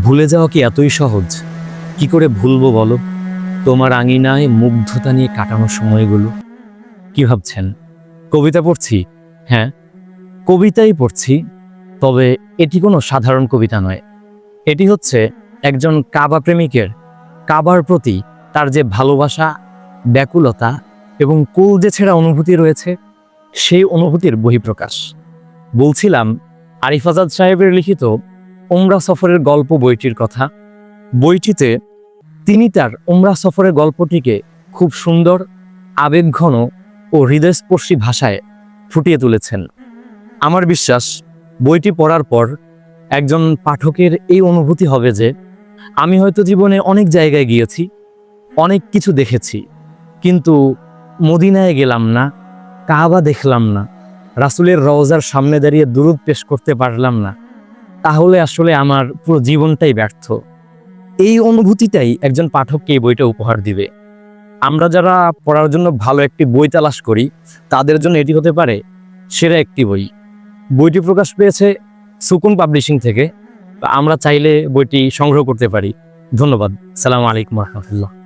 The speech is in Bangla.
ভুলে যাওয়া কি এতই সহজ? কি করে ভুলবো বলো? তোমার আঙিনায় মুগ্ধতা নিয়ে কাটানো সময়গুলো। কি ভাবছেন? কবিতা পড়ছি? হ্যাঁ কবিতাই পড়ছি। তবে এটি কোনো সাধারণ কবিতা নয়। এটি হচ্ছে একজন কাবা প্রেমিকের, কাবার প্রতি তার যে ভালোবাসা, ব্যাকুলতা এবং কুল যে ছেঁড়া অনুভূতি রয়েছে, সেই অনুভূতির বহিঃপ্রকাশ। বলছিলাম, আরিফ আজাদ সাহেবের লিখিত ওমরা সফরের গল্প বইটির কথা। বইটিতে তিনি তার ওমরা সফরের গল্পটিকে খুব সুন্দর, আবেগঘন ও হৃদয়স্পর্শী ভাষায় ফুটিয়ে তুলেছেন। আমার বিশ্বাস, বইটি পড়ার পর একজন পাঠকের এই অনুভূতি হবে যে, আমি হয়তো জীবনে অনেক জায়গায় গিয়েছি, অনেক কিছু দেখেছি, কিন্তু মদিনায় গেলাম না, কাবা দেখলাম না, রাসুলের রওজার সামনে দাঁড়িয়ে দুরুদ পেশ করতে পারলাম না। তাহলে আসলে আমার পুরো জীবনটাই ব্যর্থ। এই অনুভূতিটাই একজন পাঠককে এই বইটা উপহার দিবে। আমরা যারা পড়ার জন্য ভালো একটি বই তালাশ করি, তাদের জন্য এটি হতে পারে সেরা একটি বই। বইটি প্রকাশ পেয়েছে সুকুন পাবলিশিং থেকে। আমরা চাইলে বইটি সংগ্রহ করতে পারি। ধন্যবাদ। সালাম আলাইকুম রহমতুল্লাহ।